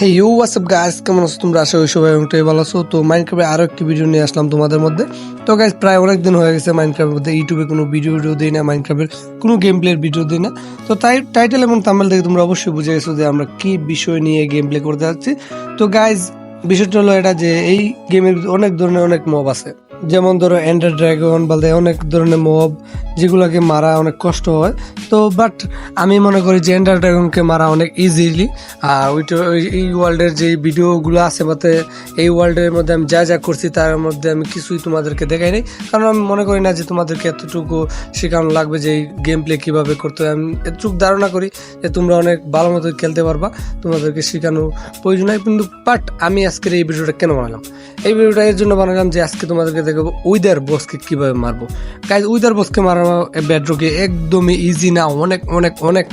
Hey you WhatsApp guys কেমন আছো তোমরা? আশা করি সবাই অনেকটাই ভালো আছো। তো মাইনক্রাফ্টে আরও একটি ভিডিও নিয়ে আসলাম তোমাদের মধ্যে। তো গাইস প্রায় অনেক দিন হয়ে গেছে মাইনক্রাফ্টের মধ্যে। ইউটিউবে কোনো ভিডিও ভিডিও দিই না মাইনক্রাফ্টের কোনো গেম প্লের ভিডিও দিই না। তো তাই টাইটেল এবং তামিল থেকে তোমরা অবশ্যই বুঝে গেছো যে আমরা কি বিষয় নিয়ে গেম প্লে করতে যাচ্ছি। তো গাইস বিষয়টা হলো এটা যে এই গেমের অনেক ধরনের অনেক মব আছে। যেমন ধরো এন্ডার ড্রাগন বলতে অনেক ধরনের মব যেগুলোকে মারা অনেক কষ্ট হয়। তো বাট আমি মনে করি যে এন্ডার ড্রাগনকে মারা অনেক ইজিলি আর ওইটা, ওই- এই ওয়ার্ল্ডের যে ভিডিওগুলো আছে মতে এই ওয়ার্ল্ডের মধ্যে আমি যা যা করছি, তার মধ্যে আমি কিছুই তোমাদেরকে দেখাই নাই। কারণ আমি মনে করি না যে তোমাদেরকে এতটুকু শেখানো লাগবে যে এই গেম প্লে কীভাবে করতে হয়। আমি এতটুকু ধারণা করি যে তোমরা অনেক ভালো মতো খেলতে পারবা, তোমাদেরকে শেখানো প্রয়োজন হয় কিন্তু বাট আমি আজকের এই ভিডিওটা কেন বানালাম? এই ভিডিওটা এর জন্য বানালাম যে আজকে তোমাদেরকে দেখাবো উইদার বসকে কীভাবে মারবো? গাইজ উইদার বসকে মারা বেডরকে একদমই ইজি না, অনেক অনেক অনেক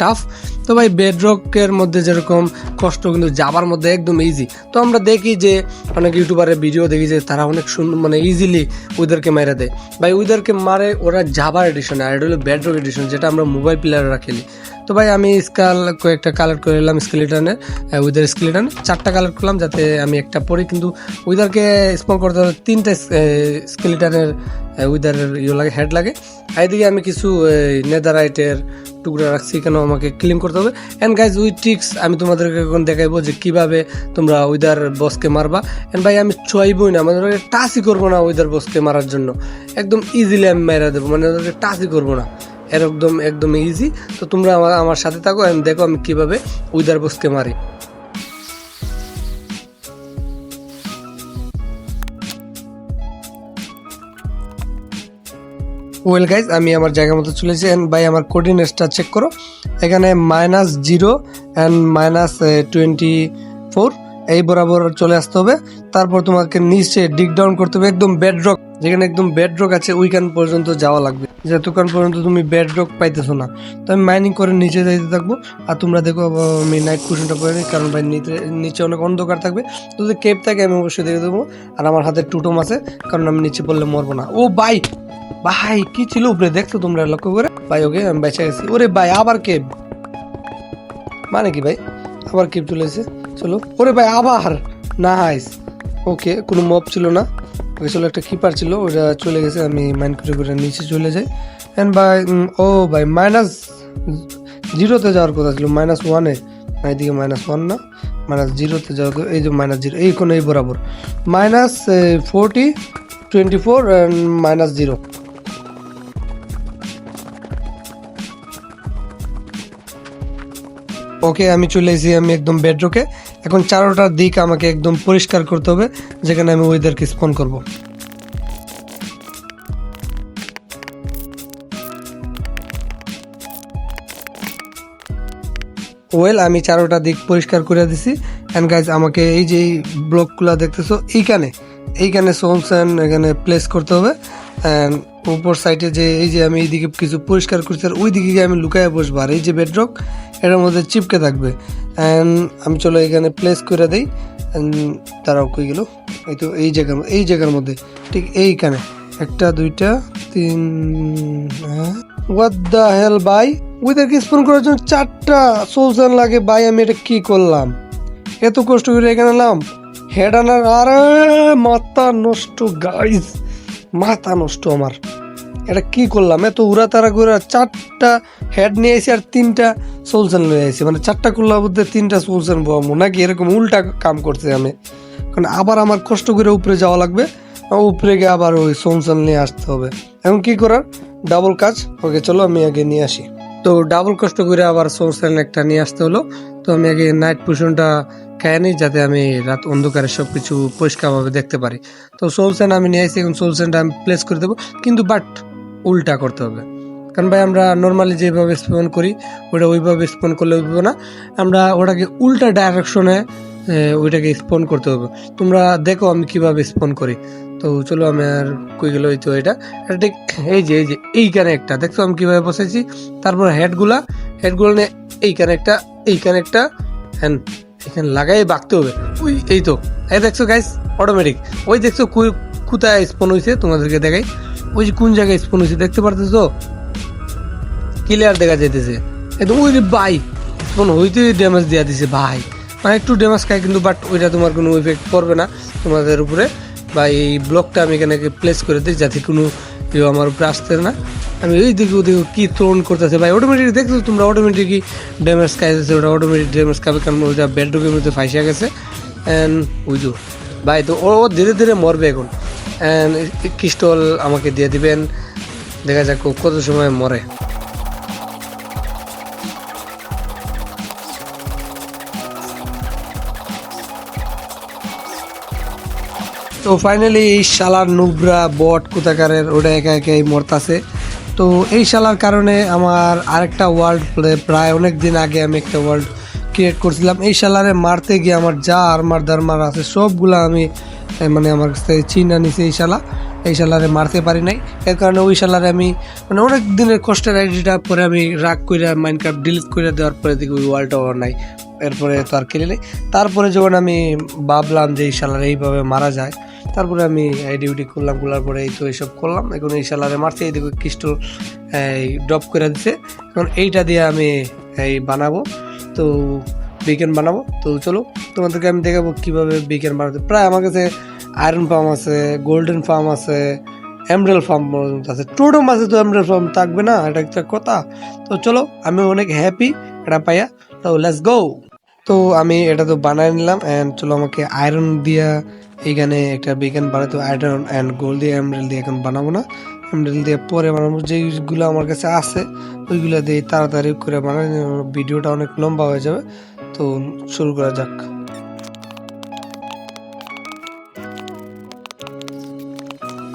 টাফ তো ভাই বেডরকের মধ্যে যেরকম কষ্ট, কিন্তু যাবার মধ্যে একদম ইজি তো আমরা দেখি যে, অনেক ইউটিউবারের ভিডিও দেখি যে, তারা অনেক সুন্দর মানে ইজিলি ওদেরকে মেরে দেয়। ভাই ওদেরকে মারে ওরা যাবার এডিশন আর এটা হলো বেডরক এডিশন যেটা আমরা মোবাইল প্লেয়াররা খেলি। তো ভাই, আমি স্কাল কয়েকটা কালার করে নিলাম স্কেলিটনের উইদার স্কেলিটন চারটা কালার করলাম যাতে আমি একটা পরি কিন্তু উইদারকে স্পন করতে হলে তিনটা স্কেলিটনের উইদারের ইয়ে লাগে হেড লাগে। এদিকে আমি কিছু নেদারাইটের টুকরা রাখছি, কেন আমাকে ক্লিন করতে হবে। অ্যান্ড গাইজ উই ট্রিক্স আমি তোমাদেরকে এখন দেখাইবো যে কীভাবে তোমরা উইদার বসকে মারবা। অ্যান্ড ভাই, আমি ছয়বই না মানে টাচই করব না উইদার বসকে মারার জন্য। একদম ইজিলি আমি মেরা দেবো মানে ওদেরকে টাচই করব না। একদম একদম ইজি তো তোমরা আমার আমার সাথে থাকো and দেখো আমি কীভাবে উইদার বসকে মারি। ওয়েল গাইজ আমি আমার জায়গা মতো চলেছি অ্যান্ড ভাই, আমার কোঅর্ডিনেটসটা চেক করো। এখানে minus zero and minus twenty four এই বরাবর চলে আসতে হবে। তারপর তোমাকে নিচে ডিগ ডাউন করতে হবে, একদম বেডরক যেখানে একদম বেডরক আছে, ওইখান পর্যন্ত যাওয়া লাগবে। যতক্ষণ পর্যন্ত তুমি বেডরক পাইতেছো না। তো আমি মাইনিং করে নিচে যাইতে থাকব, আর তোমরা দেখো আমি নাইট কুশনটা পরে নিই, কারণ ভাই নিচে অনেক অন্ধকার থাকবে। তো যদি কেপ থাকে আমি অবশ্যই দেখে দেবো, আর আমার হাতে টুটম আছে, কারণ আমি নিচে পড়লে মরবো না। ও বাই ভাই, কি ছিল উপরে? দেখছ তোমরা লক্ষ্য করে? ভাই, ওকে, আমি বেঁচে গেছি। ওরে ভাই, আবার কেপ মানে কি ভাই? আবার কেপ চলে এসেছে। চলো। ওরে ভাই, আবার! নাইস ওকে, কোনো মব ছিল না। চলো, একটা কিপার ছিল ওটা চলে গেছে, আমি মাইন্ড করে করে নিচে চলে যাই। অ্যান্ড বাই ও ভাই মাইনাস জিরোতে যাওয়ার কথা ছিল মাইনাস ওয়ানে না, এদিকে মাইনাস ওয়ান না মাইনাস জিরোতে যাওয়ার এই যে মাইনাস জিরো এই কোনো এই বরাবর। Minus forty twenty four and minus zero okay আমি চলে এসেছি, আমি একদম বেডরোকে এখন চারোটার দিক আমাকে একদম পরিষ্কার করতে হবে, যেখানে আমি ওয়েদারকে স্পন করব। ওয়েল আমি চারোটা দিক পরিষ্কার করে দিছি। অ্যান্ড গাইজ আমাকে এই যে ব্লকগুলো দেখতেছো, এইখানে এইখানে সোলসেন এখানে প্লেস করতে হবে। অ্যান্ড উপর সাইডে যে এই যে আমি এইদিকে কিছু পরিষ্কার করছি, আর ওই দিকে গিয়ে আমি লুকায় বসবো। আর এই যে বেডরক এটার মধ্যে চিপকে থাকবে। অ্যান্ড আমি চলো এখানে প্লেস করে দিই। তারাও কই গেল? এই তো এই জায়গার এই জায়গার মধ্যে। ঠিক এইখানে। একটা, দুইটা, তিন হ্যাঁ। হোয়াট দ্য হেল বাই ওদেরকে স্পন করার জন্য চারটা সোলসান লাগে বাই আমি এটা কি করলাম? এত কষ্ট করে এখানে নাম হেড আনার, আরে, মাথা নষ্ট গাইজ মাথা নষ্ট আমার। এটা কি করলাম? এত উড়া তারা করে চারটা হেড নিয়ে এসে আর তিনটা সোলসান নিয়ে এসেছি মানে চারটা করলাম মধ্যে তিনটা সোলসান বোয়ামো নাকি এরকম উল্টা কাম করছে আমি। কারণ আবার আমার কষ্ট করে উপরে যাওয়া লাগবে। উপরে গিয়ে আবার ওই সোলসান নিয়ে আসতে হবে। এখন কি করার? ডাবল কাজ। ওকে, চলো আমি আগে নিয়ে আসি। তো ডাবল কষ্ট করে আবার সোলসান একটা নিয়ে আসতে হলো। তো আমি আগে নাইট পোষণটা খেয়ে নিই যাতে আমি রাত অন্ধকারে সব কিছু পরিষ্কারভাবে দেখতে পারি। তো সোল সোলসেন আমি নিয়ে আসি এখন সোল সোলসেনটা আমি প্লেস করে দেবো। কিন্তু বাট উল্টা করতে হবে। কারণ ভাই, আমরা নর্মালি যেভাবে স্পন করি, ওটা ওইভাবে স্পন করলে হইব না। আমরা ওটাকে উল্টা ডাইরেকশনে ওইটাকে স্পন করতে হবে। তোমরা দেখো আমি কীভাবে স্পন করি। তো চলো আমি আর কই গেল এই তো এটা। এটা ঠিক এই যে এই যে, এইখানে একটা। দেখছ আমি কীভাবে বসেছি তারপর হেডগুলা হেডগুলো নিয়ে এইখানে একটা এইখানে একটা হ্যান্ড এখানে লাগাই বাঁকতে হবে। ওই, এই তো। এই দেখছ গাইস অটোমেটিক ওই দেখছ কোথায় স্পন হয়েছে তোমাদেরকে দেখাই। ওই যে কোন জায়গায় স্পন হয়েছে দেখতে পারতেছো? ক্লিয়ার দেখা যাইতেছে। একদম ওই ভাই স্পন হইতে ড্যামেজ দিয়া দিছে ভাই। মানে একটু ড্যামেজ খায় কিন্তু বাট ওইটা তোমার কোনো ইফেক্ট পড়বে না তোমাদের উপরে। বা এই ব্লকটা আমি এখানে প্লেস করে দিই যাতে কোনো কেউ আমার উপরে আসতে না। আমি এই দিকে ওদিকে কী থ্রোন করতেছে। ভাই অটোমেটিক দেখছ তোমরা অটোমেটিকই ড্যামেজ খাইতেছে, ওটা অটোমেটিক ড্যামেজ খাবে কারণ ওইটা বেডরুমের মধ্যে ফাইসা গেছে। অ্যান্ড উইজু ভাই, তো ও ধীরে ধীরে মরবে এখন। অ্যান্ড ক্রিস্টল আমাকে দিয়ে দিবেন। দেখা যাক কত সময় মরে। তো ফাইনালি এই শালার নুবরা বট কোথাকারের, ওটা একা একাই মরতাছে। তো এই শালার কারণে আমার আরেকটা ওয়ার্ল্ড প্রায় অনেক দিন আগে আমি একটা ওয়ার্ল্ড ক্রিয়েট করছিলাম। এই শালারে মারতে গিয়ে আমার যা আরমার দারমার আছে, সবগুলো আমি মানে আমার কাছ চিনা নিছে এই শালা। এই শালারে মারতে পারি নাই। এর কারণে ওই শালারে আমি মানে অনেক দিনের কষ্টের আইডিটা পরে আমি রাগ করে মাইনক্রাফট ডিলিট করে দেওয়ার পরে দেখি ওই ওয়ার্ল্ডটা আর নাই। এরপরে তো আর খেলে নেই। তারপরে যখন আমি ভাবলাম যে এই শালার এইভাবে মারা যায় তারপরে আমি ডিউটি করলাম খোলার পরে এই তো এইসব করলাম। এখন এই শালারে মারছে এইদিকে ক্রিস্টল এই ড্রপ করে দিছে। এখন এইটা দিয়ে আমি এই বানাবো। তো বিকেন বানাবো। তো চলো, তোমাদেরকে আমি দেখাবো কীভাবে বিকেন বানাতে প্রায় আমার কাছে আয়রন ফার্ম আছে গোল্ডেন ফার্ম আছে এমব্রেল ফার্ম পর্যন্ত আছে। টোটো মাসে তো এমব্রেল ফার্ম থাকবে না, এটা একটা কথা। তো চলো, আমি অনেক হ্যাপি এটা পাইয়া। তো লেটস গো তো আমি এটা তো বানাই নিলাম অ্যান্ড চলো আমাকে আয়রন দিয়া এইখানে একটা বিজ্ঞান বানাতে আয়রন অ্যান্ড গোল দিয়ে এমব্রেল দিয়ে এখন বানাবো না। এমব্রেল দিয়ে পরে বানাবো। যেইগুলো আমার কাছে আছে, ওইগুলো দিয়ে তাড়াতাড়ি করে বানাই ভিডিওটা অনেক লম্বা হয়ে যাবে। তো শুরু করা যাক।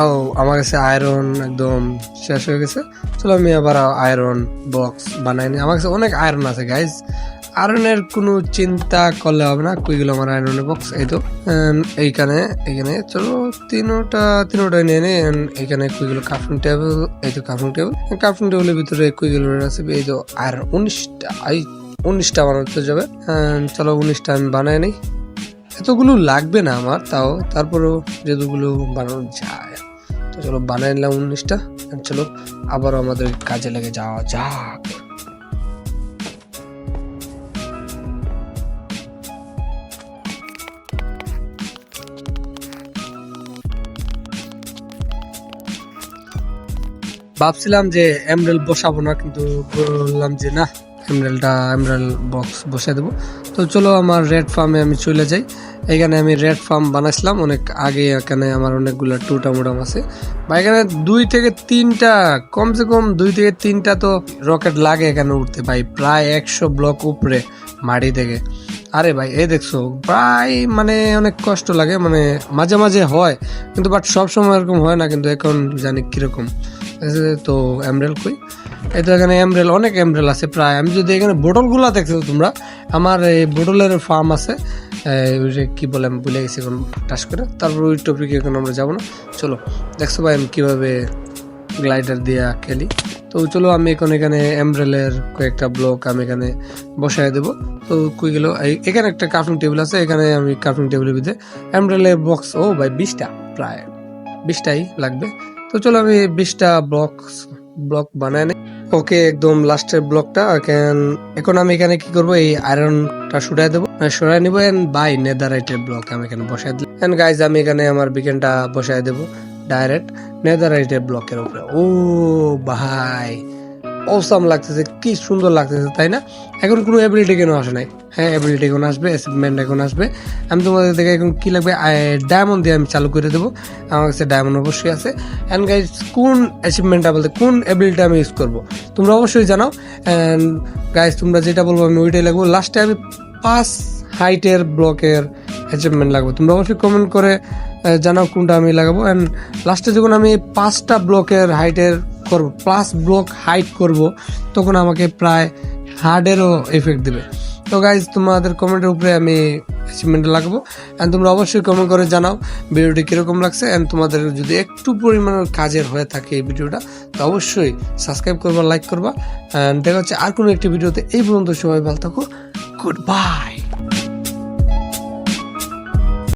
ও, আমার কাছে আয়রন একদম শেষ হয়ে গেছে। চলো আমি আবার আয়রন বক্স বানাই নি। আমার কাছে অনেক আয়রন আছে গাইজ আয়রনের কোনো চিন্তা করলে হবে না। কুইগুলো আমার আয়রনের বক্স এই তো এইখানে এইখানে, চলো, তিনোটা তিনোটা নিয়ে নে। এইখানে কুইগুলো কার্টুন টেবিল এই তো কার্টুন টেবিল কার্টুন টেবিলের ভিতরে কুইগুলো আছে এই তো আয়রন উনিশটা, এই উনিশটা বানাতে যাবে। চলো উনিশটা আমি বানাই নিই। এতগুলো লাগবে না আমার, তাও তারপরেও যেগুলো বানানো যায়। তো চলো বানাই নিলাম উনিশটা। চলো, আবারও আমাদের কাজে লেগে যাওয়া যাক। ভাবছিলাম যে এমরেল বসাবো না, কিন্তু বললাম যে না এমরেলটা এমরেল বক্স বসাই দেবো। তো চলো আমার রেড ফার্মে আমি চলে যাই। এখানে আমি রেড ফার্ম বানাইছিলাম, অনেক আগে এখানে আমার অনেকগুলো টুটা মুটাম আছে। বা এখানে দুই থেকে তিনটা, কমসে কম দুই থেকে তিনটা তো রকেট লাগে এখানে উঠতে, ভাই। প্রায় একশো ব্লক উপরে মাটি থেকে। আরে ভাই, এই দেখছ, প্রায় মানে অনেক কষ্ট লাগে মানে মাঝে মাঝে হয়, কিন্তু বাট সব সময় এরকম হয় না, কিন্তু এখন জানি কীরকম। তো এমরেল কই? এই তো এখানে এমরেল অনেক এমরেল আছে প্রায়। আমি যদি এখানে বোটলগুলো দেখছ তোমরা, আমার এই বোটলের ফার্ম আছে। কি বলে আমি ভুলে গেছি এখন, টাস করে। তারপর ওই টপিকে এখন আমরা যাব না। চলো, দেখছ ভাই আমি কীভাবে গ্লাইডার দিয়ে খেলি? তো চলো আমি এখন এখানে এমব্রেলের কয়েকটা ব্লক আমি এখানে বসায় দেবো। তো কই গেল? এখানে একটা কার্টুন টেবিল আছে, এখানে আমি কার্টুন টেবিলের ভিতরে এমব্রেলের বক্স ও ভাই বিশটা প্রায়, বিশটাই লাগবে। তো চলো আমি বিশটা ব্লক ব্লক বানাই নিই ওকে, একদম লাস্টের ব্লকটা। এখন এখন আমি এখানে কি করব? এই আয়রনটা সরাই দেবো। সরাই নিবো। এন্ড বাই নেদারাইটের ব্লক আমি এখানে বসাই দিলাম। এন্ড গাইজ আমি এখানে আমার বিকেনটা বসাই দেবো ডাইরেক্ট নেদারাইটের ব্লকের উপরে। ও ভাই অসাম লাগতেছে, কি সুন্দর লাগতেছে, তাই না? এখন কোনো এবিলিটি কেন আসে নাই? হ্যাঁ এবিলিটি এখন আসবে অ্যাচিভমেন্ট এখন আসবে। আমি তোমাদের দেখে এখন কী লাগবে? ডায়মন্ড দিয়ে আমি চালু করে দেবো। আমার কাছে ডায়মন্ড অবশ্যই আছে। অ্যান্ড গাইজ কোন অ্যাচিভমেন্টটা বলতে, কোন অ্যাবিলিটি আমি ইউজ করব? তোমরা অবশ্যই জানাও। অ্যান্ড গাইজ তোমরা যেটা বলব, আমি ওইটাই লাগবো। লাস্টে আমি পাঁচ হাইটের ব্লকের অ্যাচিভমেন্ট লাগবো। তোমরা অবশ্যই কমেন্ট করে জানাও কোনটা আমি লাগাবো। অ্যান্ড লাস্টে যখন আমি পাঁচটা ব্লকের হাইটের করব প্লাস ব্লক হাইট করব, তখন আমাকে প্রায় হার্ডেরও এফেক্ট দেবে। তো গাইজ তোমাদের কমেন্টের উপরে আমি অ্যাচিভমেন্ট লাগবো। অ্যান্ড তোমরা অবশ্যই কমেন্ট করে জানাও ভিডিওটি কীরকম লাগছে। অ্যান্ড তোমাদের যদি একটু পরিমাণের কাজের হয়ে থাকে এই ভিডিওটা, তো অবশ্যই সাবস্ক্রাইব করবা লাইক করবা। অ্যান্ড দেখা হচ্ছে আর কোনো একটি ভিডিওতে। এই পর্যন্ত সবাই ভালো থাকো। Good bye